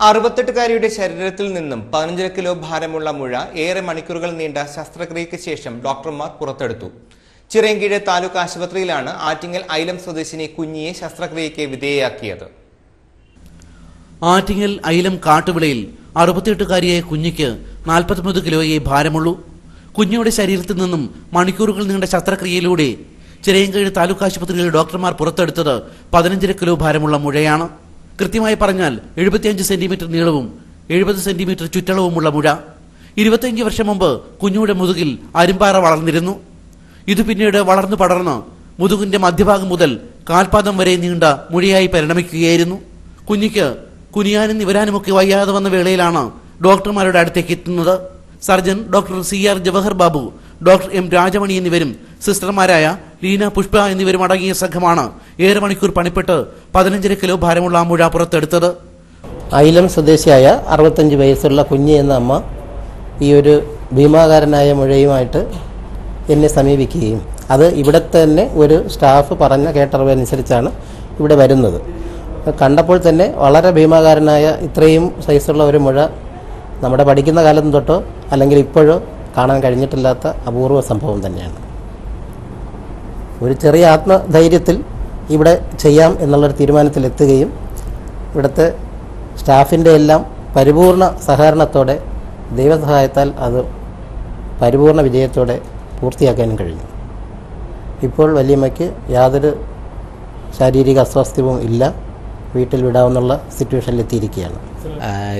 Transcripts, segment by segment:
അറുപത്തെട്ടുകാരിയുടെ ശരീരത്തിൽ നിന്നും പതിനഞ്ചര കിലോ ഭാരമുള്ള മുഴ ഏറെ മണിക്കൂറുകൾ നീണ്ട ശസ്ത്രക്രിയയ്ക്ക് ശേഷം ഡോക്ടർമാർ പുറത്തെടുത്തു. ചിറയൻകീഴ് താലൂക്ക് ആശുപത്രിയിലാണ് ആറ്റിങ്ങൽ ഐലം സ്വദേശിനി കുഞ്ഞിയെ ശസ്ത്രക്രിയയ്ക്ക് വിധേയയാക്കിയത്. ആറ്റിങ്ങൽ ഐലം കാട്ടുവിളയിൽ അറുപത്തിയെട്ടുകാരിയായ കുഞ്ഞിക്ക് നാൽപ്പത്തൊമ്പത് കിലോയെ ഭാരമുള്ളൂ. കുഞ്ഞിയുടെ ശരീരത്തിൽ നിന്നും മണിക്കൂറുകൾ നീണ്ട ശസ്ത്രക്രിയയിലൂടെ ചിറയൻകീഴ് താലൂക്ക് ആശുപത്രിയിലെ ഡോക്ടർമാർ പുറത്തെടുത്തത് പതിനഞ്ചര കിലോ ഭാരമുള്ള മുഴയാണ്. കൃത്യമായി പറഞ്ഞാൽ എഴുപത്തിയഞ്ച് സെന്റിമീറ്റർ നീളവും എഴുപത് സെന്റിമീറ്റർ ചുറ്റളവുമുള്ള മുഴ. ഇരുപത്തിയഞ്ച് വർഷം മുമ്പ് കുഞ്ഞുയുടെ മുതുകിൽ അരുമ്പാറ വളർന്നിരുന്നു. ഇത് പിന്നീട് വളർന്നു പടർന്ന് മുതുകിന്റെ മധ്യഭാഗം മുതൽ കാൽപാദം വരെ നീണ്ട മുഴയായി പരിണമിക്കുകയായിരുന്നു. കുഞ്ഞിക്ക് കുനിയാനും നിവരാനുമൊക്കെ വയ്യാതെ വന്ന വേളയിലാണ് ഡോക്ടർമാരുടെ അടുത്തേക്ക് എത്തുന്നത്. Surgeon doctor C R Jawahar Babu doctor M Rajamani എന്നിവരും സിസ്റ്റർമാരായ ലീന പുഷ്പ എന്നിവരും അടങ്ങിയ സംഘമാണ് ഏഴ് മണിക്കൂർ പണിപ്പെട്ട് പതിനഞ്ചര കിലോ ഭാരമുള്ള മുഴ പുറത്തെടുത്തത്. ഐലം സ്വദേശിയായ അറുപത്തഞ്ച് വയസ്സുള്ള കുഞ്ഞി എന്ന അമ്മ ഈ ഒരു ഭീമാകാരനായ മുഴയുമായിട്ട് എന്നെ സമീപിക്കുകയും അത് ഇവിടെ തന്നെ ഒരു സ്റ്റാഫ് പറഞ്ഞ കേട്ടറിവനുസരിച്ചാണ് ഇവിടെ വരുന്നത്. കണ്ടപ്പോൾ തന്നെ വളരെ ഭീമാകാരനായ ഇത്രയും സൈസുള്ള ഒരു മുഴ നമ്മുടെ പഠിക്കുന്ന കാലം തൊട്ടോ അല്ലെങ്കിൽ ഇപ്പോഴോ കാണാൻ കഴിഞ്ഞിട്ടില്ലാത്ത അപൂർവ സംഭവം തന്നെയാണ്. ഒരു ചെറിയ ആത്മധൈര്യത്തിൽ ഇവിടെ ചെയ്യാം എന്നുള്ളൊരു തീരുമാനത്തിലെത്തുകയും ഇവിടുത്തെ സ്റ്റാഫിന്റെ എല്ലാം പരിപൂർണ സഹകരണത്തോടെ ദൈവസഹായത്താൽ അത് പരിപൂർണ വിജയത്തോടെ പൂർത്തിയാക്കാനും കഴിഞ്ഞു. ഇപ്പോൾ വല്യമ്മയ്ക്ക് യാതൊരു ശാരീരിക അസ്വാസ്ഥ്യവും ഇല്ല. വീട്ടിൽ വിടാവുന്നുള്ള സിറ്റുവേഷനിൽ എത്തിയിരിക്കുകയാണ്.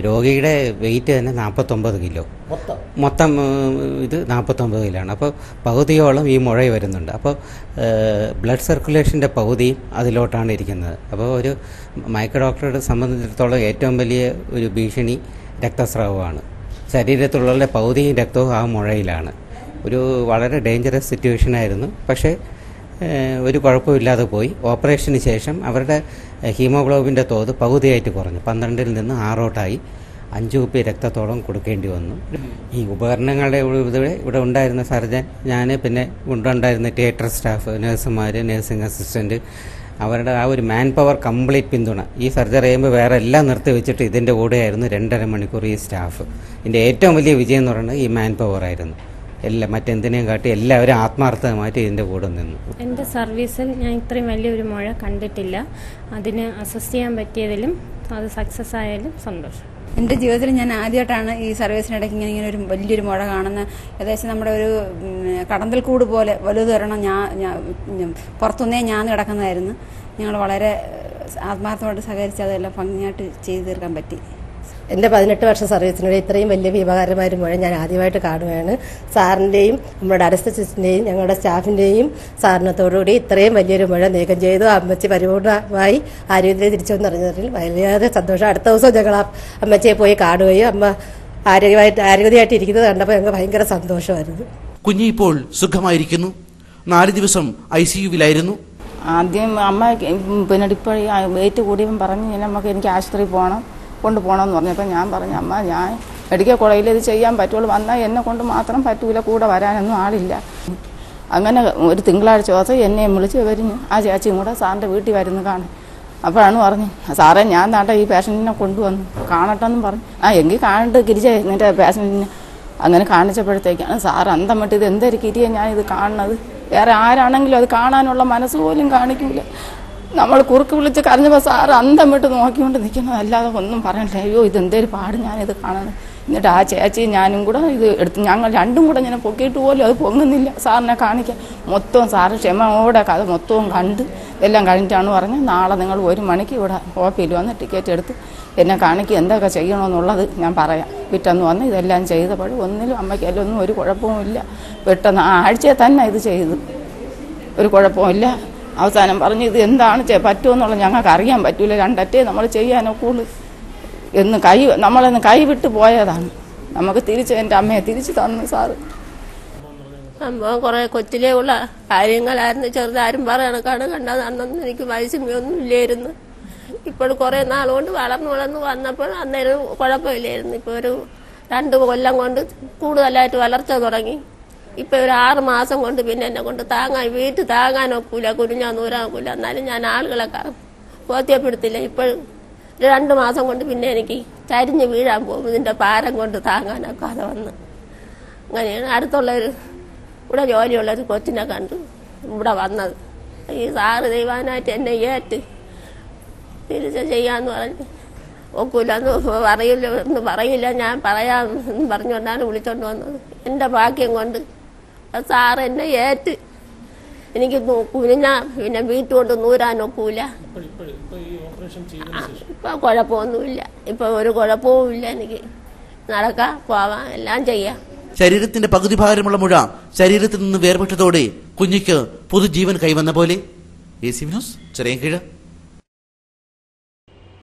രോഗിയുടെ വെയിറ്റ് തന്നെ നാൽപ്പത്തൊമ്പത് കിലോ. മൊത്തം? ഇത് നാൽപ്പത്തൊമ്പത് കിലോ ആണ് അപ്പോൾ പകുതിയോളം ഈ മുഴ വരുന്നുണ്ട്. അപ്പോൾ ബ്ലഡ് സർക്കുലേഷന്റെ പകുതിയും അതിലോട്ടാണ് ഇരിക്കുന്നത്. അപ്പോൾ ഒരു മയക്ക ഡോക്ടറെ സംബന്ധിച്ചിടത്തോളം ഏറ്റവും വലിയ ഒരു ഭീഷണി രക്തസ്രാവമാണ്. ശരീരത്തിലുള്ള പകുതിയും രക്തവും ആ മുഴയിലാണ്. ഒരു വളരെ ഡേഞ്ചറസ് സിറ്റുവേഷൻ ആയിരുന്നു. പക്ഷേ ഒരു കുഴപ്പമില്ലാതെ പോയി. ഓപ്പറേഷന് ശേഷം അവരുടെ ഹീമോഗ്ലോബിന്റെ തോത് പകുതിയായിട്ട് കുറഞ്ഞു. പന്ത്രണ്ടിൽ നിന്ന് ആറോട്ടായി. അഞ്ച് കുപ്പി രക്തത്തോളം കൊടുക്കേണ്ടി വന്നു. ഈ ഉപകരണങ്ങളുടെ ഇവിടെ ഇവിടെ ഉണ്ടായിരുന്ന സർജൻ ഞാൻ പിന്നെ ഉണ്ടായിരുന്ന തിയേറ്റർ സ്റ്റാഫ് നഴ്സുമാർ നഴ്സിംഗ് അസിസ്റ്റന്റ് അവരുടെ ആ ഒരു മാൻ പവർ കംപ്ലീറ്റ് പിന്തുണ. ഈ സർജറി ചെയ്യുമ്പോൾ വേറെ എല്ലാം നിർത്തി വെച്ചിട്ട് ഇതിന്റെ കൂടെയായിരുന്നു രണ്ടര മണിക്കൂർ ഈ സ്റ്റാഫ്. ഇതിന്റെ ഏറ്റവും വലിയ വിജയം എന്ന് പറയുന്നത് ഈ മാൻ പവർ ആയിരുന്നു. എല്ലാം മറ്റെന്തിനേയും കാട്ടി എല്ലാവരും ആത്മാർത്ഥമായിട്ട് ഇതിന്റെ കൂടെ നിന്നു. എന്റെ സർവീസിൽ ഞാൻ ഇത്രയും വലിയൊരു മുഴ കണ്ടിട്ടില്ല. അതിന് അസസ്റ്റ് ചെയ്യാൻ പറ്റിയതിലും അത് സക്സസ് ആയാലും സന്തോഷം. എന്റെ ജീവിതത്തിൽ ഞാൻ ആദ്യമായിട്ടാണ് ഈ സർവീസിനിടയ്ക്ക് ഇങ്ങനെ ഇങ്ങനെ ഒരു വലിയൊരു മുഴ കാണുന്നത് ഏകദേശം നമ്മുടെ ഒരു കടന്തൽ കൂട് പോലെ വലുത് ഞാൻ ഞാൻ പുറത്തുനിന്നേ ഞാൻ കിടക്കുന്നതായിരുന്നു ഞങ്ങൾ വളരെ ആത്മാർത്ഥമായിട്ട് സഹകരിച്ച് അതെല്ലാം ഭംഗിയായിട്ട് ചെയ്തു തീർക്കാൻ പറ്റി. എന്റെ പതിനെട്ട് വർഷ സർവീസിനിടെ ഇത്രയും വലിയ ഭീമകാരമായ ഒരു മുഴ ഞാൻ ആദ്യമായിട്ട് കാണുകയാണ്. സാറിന്റെയും നമ്മുടെ അരസ്റ്റിസ്റ്റിന്റെയും ഞങ്ങളുടെ സ്റ്റാഫിന്റെയും സാറിനത്തോടുകൂടി ഇത്രയും വലിയൊരു മുഴ നീക്കം ചെയ്തു. അമ്മച്ചി പരിപൂർണമായി ആരോഗ്യത്തിൽ തിരിച്ചു വന്നറിഞ്ഞതിൽ വളരെ സന്തോഷം. അടുത്ത ദിവസം ഞങ്ങൾ ആ അമ്മച്ചിയെ പോയി കാണുകയും അമ്മ ആരോഗ്യമായിട്ട് ആരോഗ്യമായിട്ട് ഇരിക്കുന്നത് കണ്ടപ്പോൾ ഞങ്ങൾക്ക് ഭയങ്കര സന്തോഷമായിരുന്നു. കുഞ്ഞി ഇപ്പോൾ സുഖമായിരിക്കുന്നു? നാല് ദിവസം ഐ സി യുവിലായിരുന്നു? ആദ്യം അമ്മ പിന്നെ ഇപ്പോൾ വെയിറ്റ് കൂടിയപ്പം പറഞ്ഞു ഞാൻ നമുക്ക് എനിക്ക് ആശുപത്രിയിൽ പോകണം. കൊണ്ടുപോകണമെന്ന് പറഞ്ഞപ്പോൾ ഞാൻ പറഞ്ഞു അമ്മ ഞാൻ മെഡിക്കൽ കോളേജിൽ ഇത് ചെയ്യാൻ പറ്റുള്ളൂ. വന്നാൽ എന്നെ കൊണ്ട് മാത്രം പറ്റൂല കൂടെ വരാനൊന്നും ആളില്ല. അങ്ങനെ ഒരു തിങ്കളാഴ്ച ദിവസം എന്നെയും വിളിച്ച് വരിഞ്ഞ് ആ ചേച്ചിയും കൂടെ സാറിന്റെ വീട്ടിൽ വരുന്നു കാണും അപ്പോഴാണ് പറഞ്ഞു സാറേ ഞാൻ നാട്ടെ ഈ പേഷ്യന്റിനെ കൊണ്ടുവന്നു. കാണട്ടെന്നും പറഞ്ഞു. ആ എങ്കിൽ കാണിട്ട് കിരിച്ച നിന്റെ പേഷ്യന്റിനെ. അങ്ങനെ കാണിച്ചപ്പോഴത്തേക്കാണ് സാർ അന്തം വിട്ട് ഇത് എന്തൊരു കിരിയെ ഞാൻ ഇത് കാണുന്നത്? വേറെ ആരാണെങ്കിലും അത് കാണാനുള്ള മനസ്സ് പോലും കാണിക്കൂല. നമ്മൾ കുറുക്ക് വിളിച്ച് കരഞ്ഞപ്പോൾ സാറ് അന്തം വിട്ട് നോക്കിക്കൊണ്ട് നിൽക്കുന്നത് അല്ലാതെ ഒന്നും പറയണില്ല അയ്യോ ഇത് എന്തേലും പാട് ഞാനിത് കാണുന്നത്. എന്നിട്ട് ആ ചേച്ചി ഞാനും കൂടെ ഇത് എടുത്ത് ഞങ്ങൾ രണ്ടും കൂടെ ഇങ്ങനെ പൊക്കിയിട്ട് പോലും അത് പൊങ്ങുന്നില്ല. സാറിനെ കാണിക്കാൻ. മൊത്തവും സാറ് ക്ഷമയോടെ കഥ മൊത്തവും കണ്ട് എല്ലാം കഴിഞ്ഞിട്ടാണ് പറഞ്ഞത്. നാളെ നിങ്ങൾ ഒരു മണിക്ക് ഇവിടെ ഓഫീസിൽ വന്ന് ടിക്കറ്റ് എടുത്ത് എന്നെ കാണിക്കുക എന്തൊക്കെ ചെയ്യണമെന്നുള്ളത് ഞാൻ പറയാം. പിറ്റന്ന് വന്ന് ഇതെല്ലാം ചെയ്തപ്പോൾ ഒന്നിലും അമ്മയ്ക്ക് ഒന്നും ഒരു കുഴപ്പവും ഇല്ല പെട്ടെന്ന് ആഴ്ചയെ തന്നെ ഇത് ചെയ്തു. ഒരു കുഴപ്പമില്ല അവസാനം പറഞ്ഞു ഇത് എന്താണ് പറ്റുമെന്നുള്ളത് ഞങ്ങൾക്ക് അറിയാൻ പറ്റൂല. രണ്ടറ്റേ നമ്മൾ ചെയ്യാനൊക്കുള്ളൂ എന്ന് കൈ നമ്മളെന്ന് കൈവിട്ട് പോയതാണ്. നമുക്ക് തിരിച്ച് എന്റെ അമ്മയെ തിരിച്ച് തന്നു സാറ്. സംഭവം കുറെ കൊച്ചിലേ ഉള്ള കാര്യങ്ങളായിരുന്നു. ചെറുതാരും പറയണക്കാണ് കണ്ടത് അന്നൊന്നും എനിക്ക് വയസ്സുമൊന്നും ഇല്ലായിരുന്നു ഇപ്പോൾ കുറെ നാളുകൊണ്ട് വളർന്നു വളർന്നു വന്നപ്പോൾ അന്നേരം കുഴപ്പമില്ലായിരുന്നു. ഇപ്പോൾ ഒരു രണ്ട് കൊല്ലം കൊണ്ട് കൂടുതലായിട്ട് വളർച്ച തുടങ്ങി. ഇപ്പൊ ഒരു ആറ് മാസം കൊണ്ട് പിന്നെ എന്നെ കൊണ്ട് താങ്ങാൻ വീട്ടിൽ താങ്ങാൻ ഒക്കൂല കുനിഞ്ഞാ നൂരാൻ ഒക്കൂല. എന്നാലും ഞാൻ ആളുകളെ ബോധ്യപ്പെടുത്തില്ല. ഇപ്പോൾ രണ്ട് മാസം കൊണ്ട് പിന്നെ എനിക്ക് ചരിഞ്ഞ് വീഴാൻ പോകും. ഇതിന്റെ പാരം കൊണ്ട് താങ്ങാനൊക്കാതെ വന്ന്. അങ്ങനെയാണ് അടുത്തുള്ളൊരു ഇവിടെ ജോലിയുള്ളൊരു കൊച്ചിനെ കണ്ടു. ഇവിടെ വന്നത്. ഈ സാറ് ദൈവാനായിട്ട് എന്നെ ഏറ്റ് തിരിച്ച് ചെയ്യാന്ന് പറഞ്ഞു. ഒക്കില്ല എന്ന് പറയില്ല എന്ന് പറയില്ല. ഞാൻ പറയാം എന്ന് പറഞ്ഞുകൊണ്ടാണ് വിളിച്ചോണ്ട് വന്നത്. എന്റെ ഭാഗ്യം കൊണ്ട് സാറ് എന്നെ ഏറ്റ്. എനിക്ക് കുഞ്ഞ പിന്നെ വീട്ടു കൊണ്ട് നൂരാൻ ഒക്കൂല. ഇപ്പൊ കുഴപ്പമൊന്നുമില്ല. ഇപ്പൊ ഒരു കുഴപ്പവും ഇല്ല എനിക്ക്. നടക്കാം പോവാം എല്ലാം ചെയ്യാം. ശരീരത്തിന്റെ പകുതി ഭാരമുള്ള മുഴ ശരീരത്തിൽ നിന്ന് വേർപെട്ടതോടെ കുഞ്ഞിക്ക് പുതുജീവൻ കൈവന്ന പോലെ. എ സി ന്യൂസ് ചെറിയ